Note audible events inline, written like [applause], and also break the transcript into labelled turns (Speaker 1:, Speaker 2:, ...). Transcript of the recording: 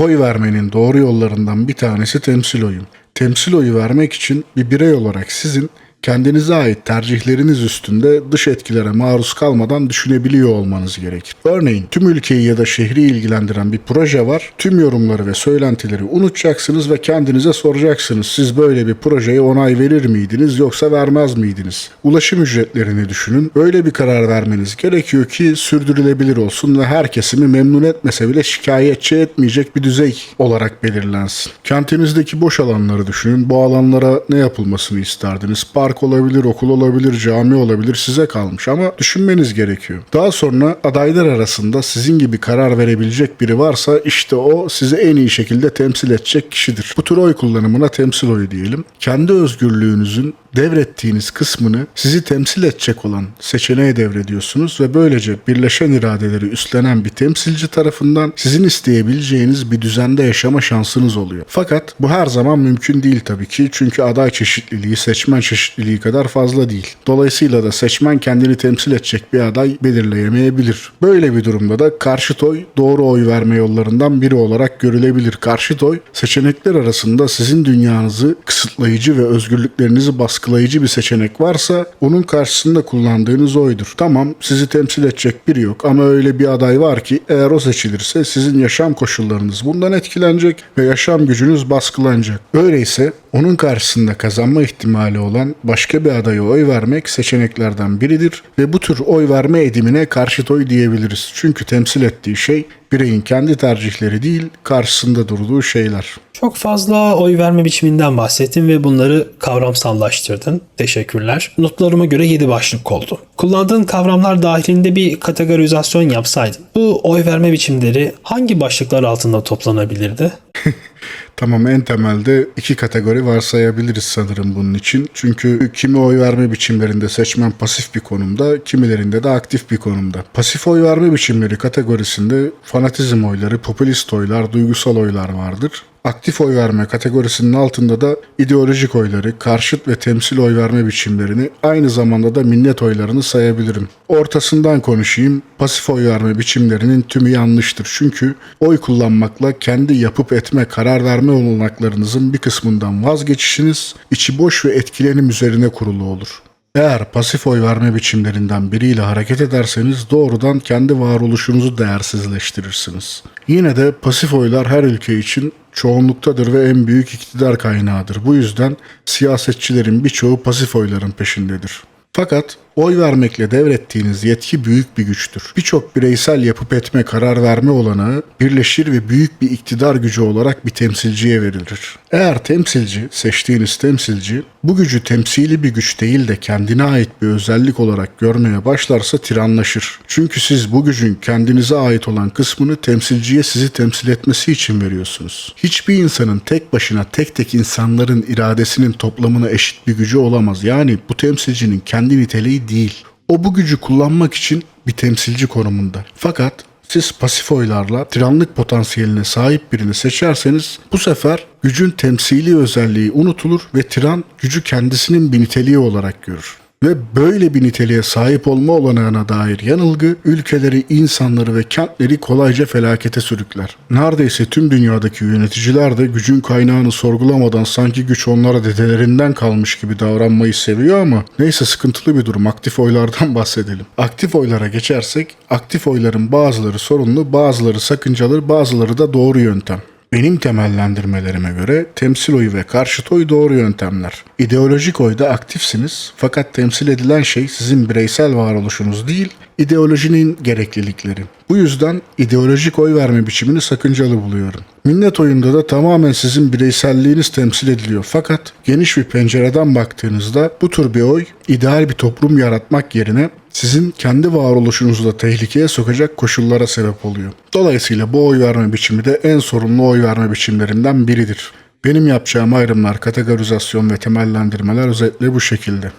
Speaker 1: Oy vermenin doğru yollarından bir tanesi temsil oyu. Temsil oyu vermek için bir birey olarak sizin kendinize ait tercihleriniz üstünde dış etkilere maruz kalmadan düşünebiliyor olmanız gerekir. Örneğin tüm ülkeyi ya da şehri ilgilendiren bir proje var. Tüm yorumları ve söylentileri unutacaksınız ve kendinize soracaksınız. Siz böyle bir projeye onay verir miydiniz yoksa vermez miydiniz? Ulaşım ücretlerini düşünün. Öyle bir karar vermeniz gerekiyor ki sürdürülebilir olsun ve her kesimi memnun etmese bile şikayetçi etmeyecek bir düzey olarak belirlensin. Kentinizdeki boş alanları düşünün. Bu alanlara ne yapılmasını isterdiniz? Park olabilir, okul olabilir, cami olabilir size kalmış ama düşünmeniz gerekiyor. Daha sonra adaylar arasında sizin gibi karar verebilecek biri varsa işte o sizi en iyi şekilde temsil edecek kişidir. Bu tür oy kullanımına temsil oyu diyelim. Kendi özgürlüğünüzün devrettiğiniz kısmını sizi temsil edecek olan seçeneğe devrediyorsunuz ve böylece birleşen iradeleri üstlenen bir temsilci tarafından sizin isteyebileceğiniz bir düzende yaşama şansınız oluyor. Fakat bu her zaman mümkün değil tabii ki çünkü aday çeşitliliği seçmen çeşitliliği kadar fazla değil. Dolayısıyla da seçmen kendini temsil edecek bir aday belirleyemeyebilir. Böyle bir durumda da karşıt oy doğru oy verme yollarından biri olarak görülebilir. Karşıt oy seçenekler arasında sizin dünyanızı kısıtlayıcı ve özgürlüklerinizi baskılayıcı bir seçenek varsa onun karşısında kullandığınız oydur. Tamam sizi temsil edecek biri yok ama öyle bir aday var ki eğer o seçilirse sizin yaşam koşullarınız bundan etkilenecek ve yaşam gücünüz baskılanacak. Öyleyse onun karşısında kazanma ihtimali olan başka bir adaya oy vermek seçeneklerden biridir ve bu tür oy verme edimine karşıt oy diyebiliriz. Çünkü temsil ettiği şey bireyin kendi tercihleri değil karşısında durduğu şeyler.
Speaker 2: Çok fazla oy verme biçiminden bahsettin ve bunları kavramsallaştırdın. Teşekkürler. Notlarıma göre 7 başlık oldu. Kullandığın kavramlar dahilinde bir kategorizasyon yapsaydın bu oy verme biçimleri hangi başlıklar altında toplanabilirdi? [laughs]
Speaker 1: Tamam en temelde iki kategori varsayabiliriz sanırım bunun için. Çünkü kimi oy verme biçimlerinde seçmen pasif bir konumda, kimilerinde de aktif bir konumda. Pasif oy verme biçimleri kategorisinde fanatizm oyları, popülist oylar, duygusal oylar vardır. Aktif oy verme kategorisinin altında da ideolojik oyları, karşıt ve temsil oy verme biçimlerini, aynı zamanda da minnet oylarını sayabilirim. Ortasından konuşayım. Pasif oy verme biçimlerinin tümü yanlıştır. Çünkü oy kullanmakla kendi yapıp etme, karar verme olanaklarınızın bir kısmından vazgeçişiniz içi boş ve etkilenim üzerine kurulu olur. Eğer pasif oy verme biçimlerinden biriyle hareket ederseniz doğrudan kendi varoluşunuzu değersizleştirirsiniz. Yine de pasif oylar her ülke için çoğunluktadır ve en büyük iktidar kaynağıdır. Bu yüzden siyasetçilerin birçoğu pasif oyların peşindedir. Fakat oy vermekle devrettiğiniz yetki büyük bir güçtür. Birçok bireysel yapıp etme, karar verme olanağı birleşir ve büyük bir iktidar gücü olarak bir temsilciye verilir. Eğer temsilci, seçtiğiniz temsilci bu gücü temsili bir güç değil de kendine ait bir özellik olarak görmeye başlarsa tiranlaşır. Çünkü siz bu gücün kendinize ait olan kısmını temsilciye sizi temsil etmesi için veriyorsunuz. Hiçbir insanın tek başına tek tek insanların iradesinin toplamına eşit bir gücü olamaz. Yani bu temsilcinin kendi niteliği değil. O bu gücü kullanmak için bir temsilci konumunda. Fakat siz pasif oylarla tiranlık potansiyeline sahip birini seçerseniz bu sefer gücün temsili özelliği unutulur ve tiran gücü kendisinin bir niteliği olarak görür. Ve böyle bir niteliğe sahip olma olanağına dair yanılgı ülkeleri, insanları ve kentleri kolayca felakete sürükler. Neredeyse tüm dünyadaki yöneticiler de gücün kaynağını sorgulamadan sanki güç onlara dedelerinden kalmış gibi davranmayı seviyor ama neyse sıkıntılı bir durum. Aktif oylardan [laughs] bahsedelim. Aktif oylara geçersek aktif oyların bazıları sorunlu, bazıları sakıncalı, bazıları da doğru yöntem. Benim temellendirmelerime göre temsil oyu ve karşıt oy doğru yöntemler. İdeolojik oyda aktifsiniz fakat temsil edilen şey sizin bireysel varoluşunuz değil, ideolojinin gereklilikleri. Bu yüzden ideolojik oy verme biçimini sakıncalı buluyorum. Minnet oyunda da tamamen sizin bireyselliğiniz temsil ediliyor. Fakat geniş bir pencereden baktığınızda bu tür bir oy ideal bir toplum yaratmak yerine sizin kendi varoluşunuzu da tehlikeye sokacak koşullara sebep oluyor. Dolayısıyla bu oy verme biçimi de en sorunlu oy verme biçimlerinden biridir. Benim yapacağım ayrımlar, kategorizasyon ve temellendirmeler özetle bu şekilde.